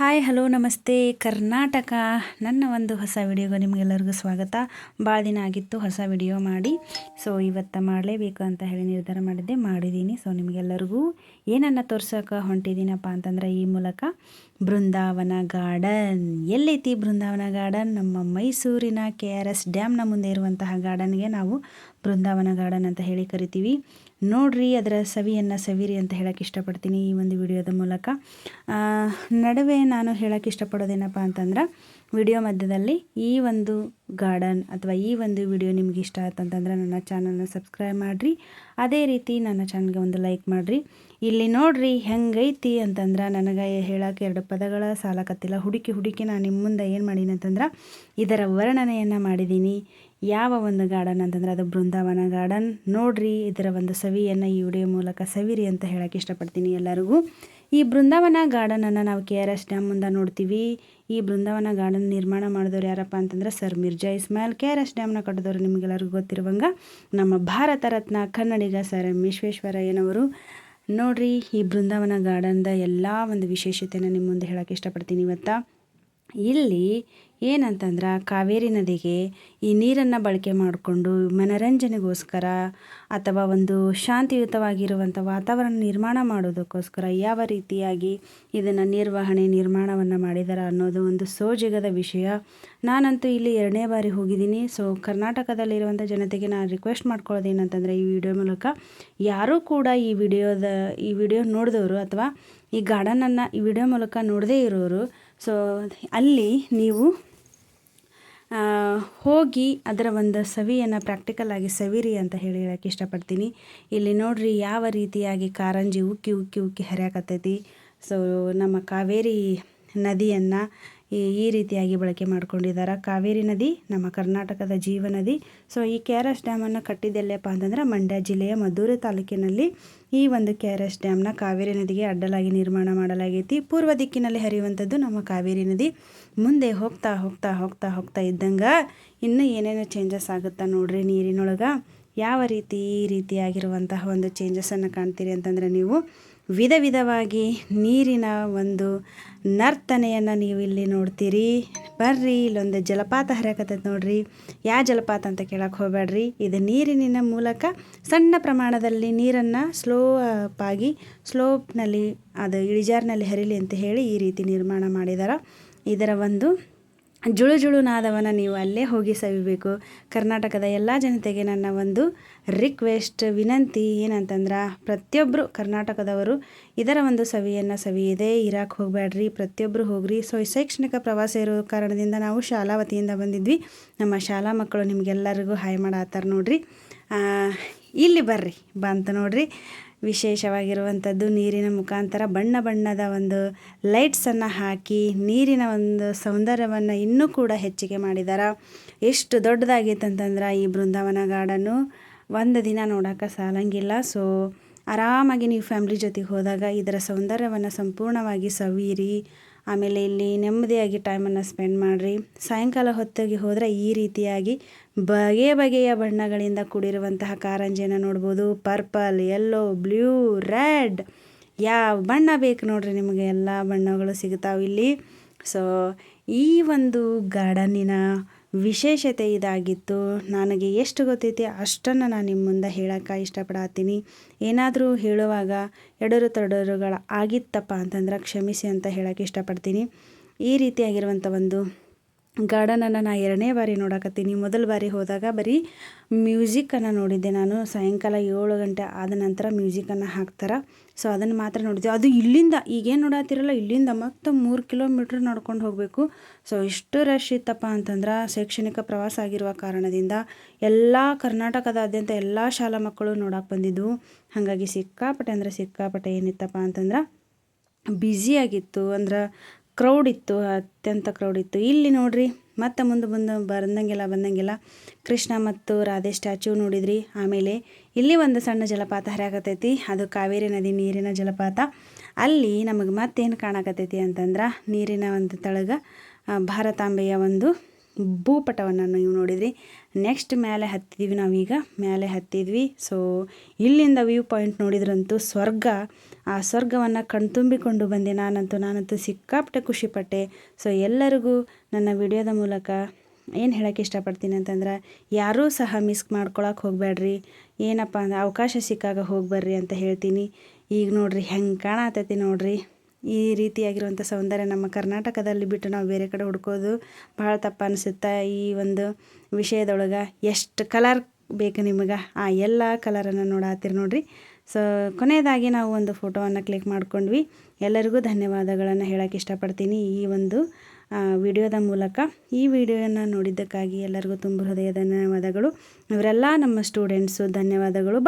Hi hello ನಮಸ್ತೆ. ಕರ್ನಾಟಕ, ನನ್ನ ಒಂದು ಹೊಸ ವಿಡಿಯೋಗೆ ನಿಮಗೆಲ್ಲರಿಗೂ ಸ್ವಾಗತ. ಭಾಳ ದಿನ ಆಗಿತ್ತು ಹೊಸ ವಿಡಿಯೋ ಮಾಡಿ. ಸೊ ಇವತ್ತು ಮಾಡಲೇಬೇಕು ಅಂತ ಹೇಳಿ ನಿರ್ಧಾರ ಮಾಡಿದ್ದೆ ಮಾಡಿದ್ದೀನಿ ಸೊ ನಿಮಗೆಲ್ಲರಿಗೂ ಏನನ್ನು ತೋರ್ಸೋಕೆ ಹೊಂಟಿದ್ದೀನಪ್ಪ ಅಂತಂದ್ರೆ ಈ ಮೂಲಕ. ಬೃಂದಾವನ ಗಾರ್ಡನ್. ಎಲ್ಲೈತಿ ಬೃಂದಾವನ ಗಾರ್ಡನ್? ನಮ್ಮ ಮೈಸೂರಿನ ಕೆ ಆರ್ ಎಸ್ ಡ್ಯಾಮ್ನ ಮುಂದೆ ಇರುವಂತಹ ಗಾರ್ಡನ್ಗೆ ನಾವು ಬೃಂದಾವನ ಗಾರ್ಡನ್ ಅಂತ ಹೇಳಿ ಕರಿತೀವಿ. ನೋಡ್ರಿ, ಅದರ ಸವಿಯನ್ನು ಸವಿರಿ ಅಂತ ಹೇಳೋಕ್ಕೆ ಇಷ್ಟಪಡ್ತೀನಿ ಈ ಒಂದು ವಿಡಿಯೋದ ಮೂಲಕ. ನಡುವೆ ನಾನು ಹೇಳೋಕ್ಕೆ ಇಷ್ಟಪಡೋದೇನಪ್ಪ ಅಂತಂದ್ರೆ, ವಿಡಿಯೋ ಮಧ್ಯದಲ್ಲಿ ಈ ಒಂದು ಗಾರ್ಡನ್ ಅಥವಾ ಈ ಒಂದು ವಿಡಿಯೋ ನಿಮ್ಗೆ ಇಷ್ಟ ಆಯ್ತಂತಂದ್ರೆ ನನ್ನ ಚಾನಲ್ನ ಸಬ್ಸ್ಕ್ರೈಬ್ ಮಾಡಿರಿ. ಅದೇ ರೀತಿ ನನ್ನ ಚಾನಲ್ಗೆ ಒಂದು ಲೈಕ್ ಮಾಡಿರಿ. ಇಲ್ಲಿ ನೋಡ್ರಿ ಹೆಂಗೈತಿ ಅಂತಂದ್ರೆ ನನಗೆ ಹೇಳಕ್ಕೆ ಎರಡು ಪದಗಳ ಸಾಲಕತ್ತಿಲ್ಲ ಹುಡುಕಿ ಹುಡುಕಿ ನಾನು ನಿಮ್ಮ ಮುಂದೆ ಏನು ಮಾಡೀನಿ ಅಂತಂದ್ರೆ ಇದರ ವರ್ಣನೆಯನ್ನು ಮಾಡಿದ್ದೀನಿ ಯಾವ ಒಂದು ಗಾರ್ಡನ್ ಅಂತಂದ್ರೆ ಅದು ಬೃಂದಾವನ ಗಾರ್ಡನ್. ನೋಡ್ರಿ ಇದರ ಒಂದು ಸವಿಯನ್ನು ಈ ವಿಡಿಯೋ ಮೂಲಕ ಸವಿರಿ ಅಂತ ಹೇಳಕ್ಕೆ ಇಷ್ಟಪಡ್ತೀನಿ ಎಲ್ಲರಿಗೂ. ಈ ಬೃಂದಾವನ ಗಾರ್ಡನನ್ನು ನಾವು ಕೆ ಆರ್ ಎಸ್ ಡ್ಯಾಮ್ ಮುಂದೆ ನೋಡ್ತೀವಿ. ಈ ಬೃಂದಾವನ ಗಾರ್ಡನ್ ನಿರ್ಮಾಣ ಮಾಡಿದವ್ರು ಯಾರಪ್ಪ ಅಂತಂದ್ರೆ sir Mirza Ismail. K R S ಡ್ಯಾಮ್ನ ಕಟ್ಟಿದವರು ನಿಮಗೆಲ್ಲರಿಗೂ ಗೊತ್ತಿರುವಂಗ ನಮ್ಮ ಭಾರತ ರತ್ನ ಕನ್ನಡಿಗ ಸರ್ ಎಂ ವಿಶ್ವೇಶ್ವರಯ್ಯನವರು. ನೋಡ್ರಿ ಈ ಬೃಂದಾವನ ಗಾರ್ಡನ್ದ ಎಲ್ಲ ಒಂದು ವಿಶೇಷತೆನ ನಿಮ್ಮ ಮುಂದೆ ಹೇಳೋಕ್ಕೆ ಇಷ್ಟಪಡ್ತೀನಿ ಇವತ್ತು. ಇಲ್ಲಿ ಏನಂತಂದ್ರೆ ಕಾವೇರಿ ನದಿಗೆ ಈ ನೀರನ್ನು ಬಳಕೆ ಮಾಡಿಕೊಂಡು ಮನರಂಜನೆಗೋಸ್ಕರ ಅಥವಾ ಒಂದು ಶಾಂತಿಯುತವಾಗಿರುವಂಥ ವಾತಾವರಣ ನಿರ್ಮಾಣ ಮಾಡೋದಕ್ಕೋಸ್ಕರ ಯಾವ ರೀತಿಯಾಗಿ ಇದನ್ನು ನಿರ್ವಹಣೆ, ನಿರ್ಮಾಣವನ್ನು ಮಾಡಿದಾರ ಅನ್ನೋದು ಒಂದು ಸೋಜಿಗದ ವಿಷಯ. ನಾನಂತೂ ಇಲ್ಲಿ ಎರಡನೇ ಬಾರಿ ಹೋಗಿದ್ದೀನಿ. ಸೊ ಕರ್ನಾಟಕದಲ್ಲಿರುವಂಥ ಜನತೆಗೆ ನಾನು ರಿಕ್ವೆಸ್ಟ್ ಮಾಡ್ಕೊಳ್ಳೋದೇನಂತಂದರೆ ಈ ವಿಡಿಯೋ ಮೂಲಕ ಯಾರೂ ಕೂಡ ಈ ವಿಡಿಯೋದ ಈ ವಿಡಿಯೋ ನೋಡಿದವರು ಅಥವಾ ಈ ಗಾರ್ಡನನ್ನು ಈ ವಿಡಿಯೋ ಮೂಲಕ ನೋಡದೇ ಇರೋರು ಸೊ ಅಲ್ಲಿ ನೀವು ಹೋಗಿ ಅದರ ಒಂದು ಸವಿಯನ್ನು ಪ್ರಾಕ್ಟಿಕಲ್ ಆಗಿ ಸವಿರಿ ಅಂತ ಹೇಳಿ ಹೇಳಕ್ಕೆ ಇಷ್ಟಪಡ್ತೀನಿ. ಇಲ್ಲಿ ನೋಡ್ರಿ ಯಾವ ರೀತಿಯಾಗಿ ಕಾರಂಜಿ ಉಕ್ಕಿ ಉಕ್ಕಿ ಉಕ್ಕಿ ಹರಿಯಾಕತ್ತೈತಿ. ಸೊ ನಮ್ಮ ಕಾವೇರಿ ನದಿಯನ್ನು ಈ ರೀತಿಯಾಗಿ ಬಳಕೆ ಮಾಡ್ಕೊಂಡಿದ್ದಾರೆ. ಕಾವೇರಿ ನದಿ, ನಮ್ಮ ಕರ್ನಾಟಕದ ಜೀವ ನದಿ. ಸೊ ಈ ಕೆ ಆರ್ ಎಸ್ ಡ್ಯಾಮನ್ನು ಕಟ್ಟಿದ್ದೆಲ್ಲಪ್ಪ ಅಂತಂದ್ರೆ ಮಂಡ್ಯ ಜಿಲ್ಲೆಯ ಮದ್ದೂರು ತಾಲೂಕಿನಲ್ಲಿ ಈ ಒಂದು ಕೆ ಆರ್ ಎಸ್ ಡ್ಯಾಮ್ನ ಕಾವೇರಿ ನದಿಗೆ ಅಡ್ಡಲಾಗಿ ನಿರ್ಮಾಣ ಮಾಡಲಾಗೈತಿ. ಪೂರ್ವ ದಿಕ್ಕಿನಲ್ಲಿ ಹರಿಯುವಂಥದ್ದು ನಮ್ಮ ಕಾವೇರಿ ನದಿ. ಮುಂದೆ ಹೋಗ್ತಾ ಹೋಗ್ತಾ ಹೋಗ್ತಾ ಹೋಗ್ತಾ ಇದ್ದಂಗೆ ಇನ್ನೂ ಏನೇನು ಚೇಂಜಸ್ ಆಗುತ್ತಾ ನೋಡ್ರಿ ನೀರಿನೊಳಗೆ? ಯಾವ ರೀತಿ ಈ ರೀತಿಯಾಗಿರುವಂತಹ ಒಂದು ಚೇಂಜಸನ್ನು ಕಾಣ್ತೀರಿ ಅಂತಂದರೆ ನೀವು ವಿಧ ವಿಧವಾಗಿ ನೀರಿನ ಒಂದು ನರ್ತನೆಯನ್ನು ನೀವು ಇಲ್ಲಿ ನೋಡ್ತೀರಿ. ಬರ್ರಿ, ಇಲ್ಲೊಂದು ಜಲಪಾತ ಹರಿಯಾಕತ್ತೈತೆ ನೋಡ್ರಿ. ಯಾವ ಜಲಪಾತ ಅಂತ ಕೇಳಕ್ಕೆ ಹೋಗಬೇಡ್ರಿ ಇದು ನೀರಿನ ಮೂಲಕ ಸಣ್ಣ ಪ್ರಮಾಣದಲ್ಲಿ ನೀರನ್ನು ಸ್ಲೋ ಆಗಿ, ಸ್ಲೋಪ್ನಲ್ಲಿ, ಅದು ಇಳಿಜಾರಿನಲ್ಲಿ ಹರಿಲಿ ಅಂತ ಹೇಳಿ ಈ ರೀತಿ ನಿರ್ಮಾಣ ಮಾಡಿದಾರ. ಇದರ ಒಂದು ಜುಳು ಜುಳು ನಾದವನ್ನು ನೀವು ಅಲ್ಲೇ ಹೋಗಿ ಸವಿಬೇಕು. ಕರ್ನಾಟಕದ ಎಲ್ಲ ಜನತೆಗೆ ನನ್ನ ಒಂದು ರಿಕ್ವೆಸ್ಟ್, ವಿನಂತಿ ಏನಂತಂದ್ರೆ ಪ್ರತಿಯೊಬ್ಬರು ಕರ್ನಾಟಕದವರು ಇದರ ಒಂದು ಸವಿಯನ್ನು ಸವಿಯದೆ ಇರಾಕ್ ಹೋಗಬೇಡ್ರಿ ಪ್ರತಿಯೊಬ್ಬರು ಹೋಗ್ರಿ. ಸೊ ಶೈಕ್ಷಣಿಕ ಪ್ರವಾಸ ಇರೋ ಕಾರಣದಿಂದ ನಾವು ಶಾಲಾ ವತಿಯಿಂದ ಬಂದಿದ್ವಿ. ನಮ್ಮ ಶಾಲಾ ಮಕ್ಕಳು ನಿಮಗೆಲ್ಲರಿಗೂ ಹಾಯ್ ಮಾಡತ್ತಾರ ನೋಡ್ರಿ. ಇಲ್ಲಿ ಬರ್ರಿ, ಬಂತ ನೋಡ್ರಿ. ವಿಶೇಷವಾಗಿರುವಂಥದ್ದು ನೀರಿನ ಮುಖಾಂತರ ಬಣ್ಣ ಬಣ್ಣದ ಒಂದು ಲೈಟ್ಸನ್ನು ಹಾಕಿ ನೀರಿನ ಒಂದು ಸೌಂದರ್ಯವನ್ನು ಇನ್ನೂ ಕೂಡ ಹೆಚ್ಚಿಗೆ ಮಾಡಿದಾರ. ಎಷ್ಟು ದೊಡ್ಡದಾಗಿತ್ತು ಅಂತಂದ್ರೆ ಈ ಬೃಂದಾವನ ಗಾರ್ಡನ್ನು ಒಂದು ದಿನ ನೋಡೋಕೆ ಸಾಲಂಗಿಲ್ಲ. ಸೊ ಆರಾಮಾಗಿ ನೀವು ಫ್ಯಾಮ್ಲಿ ಜೊತೆಗೆ ಹೋದಾಗ ಇದರ ಸೌಂದರ್ಯವನ್ನು ಸಂಪೂರ್ಣವಾಗಿ ಸವಿಯಿರಿ. ಆಮೇಲೆ ಇಲ್ಲಿ ನೆಮ್ಮದಿಯಾಗಿ ಟೈಮನ್ನು ಸ್ಪೆಂಡ್ ಮಾಡಿರಿ. ಸಾಯಂಕಾಲ ಹೊತ್ತಿಗೆ ಹೋದರೆ ಈ ರೀತಿಯಾಗಿ ಬಗೆ ಬಗೆಯ ಬಣ್ಣಗಳಿಂದ ಕೂಡಿರುವಂತಹ ಕಾರಂಜಿಯನ್ನು ನೋಡ್ಬೋದು. ಪರ್ಪಲ್ ಯೆಲ್ಲೋ ಬ್ಲೂ ರೆಡ್ ಯಾವ ಬಣ್ಣ ಬೇಕು ನೋಡ್ರಿ ನಿಮಗೆ ಎಲ್ಲ ಬಣ್ಣಗಳು ಸಿಗ್ತಾವೆ ಇಲ್ಲಿ. ಸೊ ಈ ಒಂದು ಗಾರ್ಡನ್ನಿನ ವಿಶೇಷತೆ ಇದಾಗಿತ್ತು. ನನಗೆ ಎಷ್ಟು ಗೊತ್ತೈತಿ ಅಷ್ಟನ್ನು ನಾನು ನಿಮ್ಮ ಮುಂದೆ ಹೇಳೋಕೆ ಇಷ್ಟಪಡತ್ತೀನಿ ಏನಾದರೂ ಹೇಳುವಾಗ ಎಡರು ತಡರುಗಳ ಆಗಿತ್ತಪ್ಪ ಅಂತಂದ್ರೆ ಕ್ಷಮಿಸಿ ಅಂತ ಹೇಳೋಕ್ಕೆ ಇಷ್ಟಪಡ್ತೀನಿ. ಈ ರೀತಿಯಾಗಿರುವಂಥ ಒಂದು ಗಾರ್ಡನನ್ನು ನಾ ಎರಡನೇ ಬಾರಿ ನೋಡಕತ್ತೀನಿ. ಮೊದಲ ಬಾರಿ ಹೋದಾಗ ಬರೀ ಮ್ಯೂಸಿಕ್ಕನ್ನು ನೋಡಿದ್ದೆ ನಾನು. ಸಾಯಂಕಾಲ ಏಳು ಗಂಟೆ ಆದ ನಂತರ ಮ್ಯೂಸಿಕನ್ನು ಹಾಕ್ತಾರೆ. ಸೊ, ಅದನ್ನು ಮಾತ್ರ ನೋಡಿದ್ದೆ. ಅದು ಇಲ್ಲಿಂದ, ಈಗೇನು ನೋಡತ್ತಿರಲ್ಲ ಇಲ್ಲಿಂದ ಮತ್ತೆ ಮೂರು ಕಿಲೋಮೀಟ್ರ್ ನಡ್ಕೊಂಡು ಹೋಗಬೇಕು. ಸೊ, ಎಷ್ಟು ರಶ್ ಇತ್ತಪ್ಪ ಅಂತಂದ್ರೆ ಶೈಕ್ಷಣಿಕ ಪ್ರವಾಸ ಆಗಿರುವ ಕಾರಣದಿಂದ ಎಲ್ಲ ಕರ್ನಾಟಕದಾದ್ಯಂತ ಎಲ್ಲ ಶಾಲಾ ಮಕ್ಕಳು ನೋಡಕ್ಕೆ ಬಂದಿದ್ವು. ಹಾಗಾಗಿ ಸಿಕ್ಕಾಪಟ್ಟೆ ಅಂದರೆ ಸಿಕ್ಕಾಪಟ್ಟೆ ಏನಿತ್ತಪ್ಪ ಅಂತಂದ್ರೆ ಬ್ಯುಸಿಯಾಗಿತ್ತು ಅಂದ್ರೆ ಕ್ರೌಡ್ ಇತ್ತು, ಅತ್ಯಂತ ಕ್ರೌಡ್ ಇತ್ತು. ಇಲ್ಲಿ ನೋಡ್ರಿ, ಮತ್ತೆ ಮುಂದೆ ಬಂದು ಬಂದಂಗೆಲ್ಲ ಬಂದಂಗೆಲ್ಲ ಕೃಷ್ಣ ಮತ್ತು ರಾಧೆ ಸ್ಟ್ಯಾಚು ನೋಡಿದ್ರಿ. ಆಮೇಲೆ ಇಲ್ಲಿ ಒಂದು ಸಣ್ಣ ಜಲಪಾತ ಹರಿಯಾಕತೈತಿ ಅದು ಕಾವೇರಿ ನದಿ ನೀರಿನ ಜಲಪಾತ. ಅಲ್ಲಿ ನಮಗೆ ಮತ್ತೇನು ಕಾಣಕತ್ತೈತಿ ಅಂತಂದ್ರೆ ನೀರಿನ ಒಂದು ತಳಗ ಭಾರತಾಂಬೆಯ ಒಂದು ಭೂಪಟವನ್ನು ನೀವು ನೋಡಿದ್ರಿ. ನೆಕ್ಸ್ಟ್ ಮೇಲೆ ಹತ್ತಿದ್ವಿ ನಾವೀಗ. ಮೇಲೆ ಹತ್ತಿದ್ವಿ. ಸೊ ಇಲ್ಲಿಂದ ವ್ಯೂ ಪಾಯಿಂಟ್ ನೋಡಿದ್ರಂತೂ ಸ್ವರ್ಗ. ಆ ಸ್ವರ್ಗವನ್ನು ಕಣ್ತುಂಬಿಕೊಂಡು ಬಂದೆ ನಾನಂತೂ. ನಾನಂತೂ ಸಿಕ್ಕಾಪಟ್ಟೆ ಖುಷಿಪಟ್ಟೆ ಸೊ ಎಲ್ಲರಿಗೂ ನನ್ನ ವಿಡಿಯೋದ ಮೂಲಕ ಏನು ಹೇಳೋಕ್ಕೆ ಇಷ್ಟಪಡ್ತೀನಿ ಅಂತಂದ್ರೆ, ಯಾರೂ ಸಹ ಮಿಸ್ ಮಾಡ್ಕೊಳಕ್ಕೆ ಹೋಗಬೇಡ್ರಿ. ಏನಪ್ಪ ಅಂದ್ರೆ ಅವಕಾಶ ಸಿಕ್ಕಾಗ ಹೋಗಿ ಬರ್ರಿ ಅಂತ ಹೇಳ್ತೀನಿ. ಈಗ ನೋಡ್ರಿ, ಹೆಂಗೆ ಕಾಣತೈತಿ ನೋಡ್ರಿ. ಈ ರೀತಿಯಾಗಿರುವಂಥ ಸೌಂದರ್ಯ ನಮ್ಮ ಕರ್ನಾಟಕದಲ್ಲಿ ಬಿಟ್ಟು ನಾವು ಬೇರೆ ಕಡೆ ಹುಡ್ಕೋದು ಭಾಳ ತಪ್ಪು ಅನಿಸುತ್ತೆ ಈ ಒಂದು ವಿಷಯದೊಳಗೆ. ಎಷ್ಟು ಕಲರ್ ಬೇಕು ನಿಮಗೆ? ಆ ಎಲ್ಲ ಕಲರನ್ನು ನೋಡತ್ತೀರಿ ನೋಡಿರಿ. ಸೊ ಕೊನೆಯದಾಗಿ ನಾವು ಒಂದು ಫೋಟೋವನ್ನು ಕ್ಲಿಕ್ ಮಾಡ್ಕೊಂಡ್ವಿ. ಎಲ್ಲರಿಗೂ ಧನ್ಯವಾದಗಳನ್ನು ಹೇಳೋಕ್ಕೆ ಇಷ್ಟಪಡ್ತೀನಿ ಈ ಒಂದು ವಿಡಿಯೋದ ಮೂಲಕ. ಈ ವಿಡಿಯೋನ ನೋಡಿದ್ದಕ್ಕಾಗಿ ಎಲ್ಲರಿಗೂ ತುಂಬ ಹೃದಯ ಧನ್ಯವಾದಗಳು. ಇವರೆಲ್ಲ ನಮ್ಮ ಸ್ಟೂಡೆಂಟ್ಸು ಧನ್ಯವಾದಗಳು.